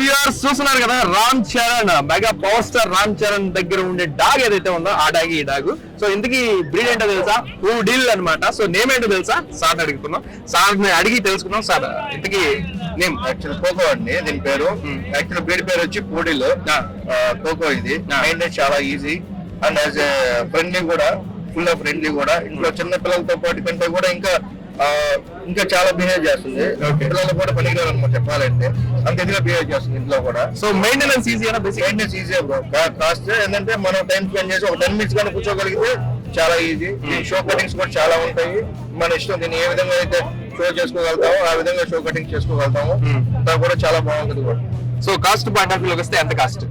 Viewers చూస్తున్నారు కదా Ram Charan mega power star Ram Charan దగ్గర ఉండే డాగ్ ఏదైతే ఉందో ఆ డాగ్ ఈ డాగ్. సో ఇంతకీ బ్రీడ్ ఏంటో తెలుసా? హూ డీల్ అన్నమాట. సో నేమ్ ఏంటో తెలుసా? సార్ అడుగుతున్నాం సార్ అడిగి తెలుసుకున్నాం సార్ ఇంతకీ నేమ్? యాక్చువల్ కోకో అండి దీని పేరు. యాక్చువల్ బ్రీడ్ పేరు వచ్చి పూడిల్ కోకో ఇది. మెయింటైన్ చాలా ఈజీ అండ్ యాజ్ ఫ్రెండ్లీ కూడా ఫుల్ ఆఫ్ ఫ్రెండ్లీ కూడా. ఇంట్లో చిన్న పిల్లలతో పాటు కంటే కూడా ఇంకా ఇంకా చాలా బిహేవ్ చేస్తుంది. పిల్లలు కూడా పనికిరారు అనమాట చెప్పాలంటే. అంత ఇదిగా బిహేవ్ చేస్తుంది ఇంట్లో కూడా. సో మెయింటెనెన్స్ ఈజీ అయినా basic maintenance easy bro cost ఏంటంటే మనం టైం స్పెండ్ చేసి ఒక టెన్ మినిట్స్ కానీ కూర్చోగలిగితే చాలా ఈజీ షో కటింగ్స్ కూడా చాలా ఉంటాయి. మన ఇష్టం దీన్ని ఏ విధంగా అయితే షో చేసుకోగలుగుతామో ఆ విధంగా షో కటింగ్ చేసుకోగలుగుతాము Hmm. అంతా కూడా చాలా బాగుంటుంది కూడా so cost point of view వస్తే ఎంత కాస్ట్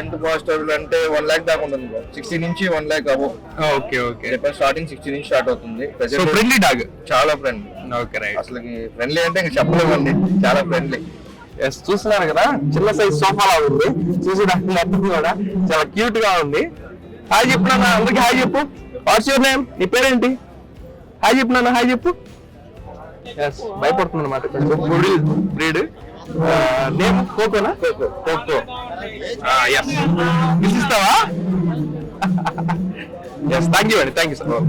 ఎంత కాస్ట్ అంటే వన్ లాక్ దాకా ఉంటుంది సిక్స్టీ నుంచి వన్ లాక్ అవ్వ ఓకే ఓకే. స్టార్టింగ్ సిక్స్టీ నుంచి స్టార్ట్ అవుతుంది. ఫ్రెండ్లీ డాగ్ చాలా ఫ్రెండ్లీ ఓకే రైట్ అసలు ఫ్రెండ్లీ అంటే ఇంకా చెప్పలేమండి. చాలా ఫ్రెండ్లీ ఎస్ చూస్తున్నారు కదా? చిన్న సైజ్ సోఫా లా ఉంది. చూసేదానికి మొత్తం కూడా చాలా క్యూట్గా ఉంది. హాయ్ చెప్పు నాన్న అందరికి హాయ్ చెప్పు. వాట్స్ యువర్ నేమ్ నీ పేరేంటి? హాయ్ చెప్పు నాన్న హాయ్ చెప్పు. ఎస్ భయపడుతుంది అనమాట బ్రీడ్. నేమ్ కోకోనా? కోకో. కోకో. ఎస్ ఇస్తావా ఎస్ థ్యాంక్ యూ అండి థ్యాంక్ యూ సార్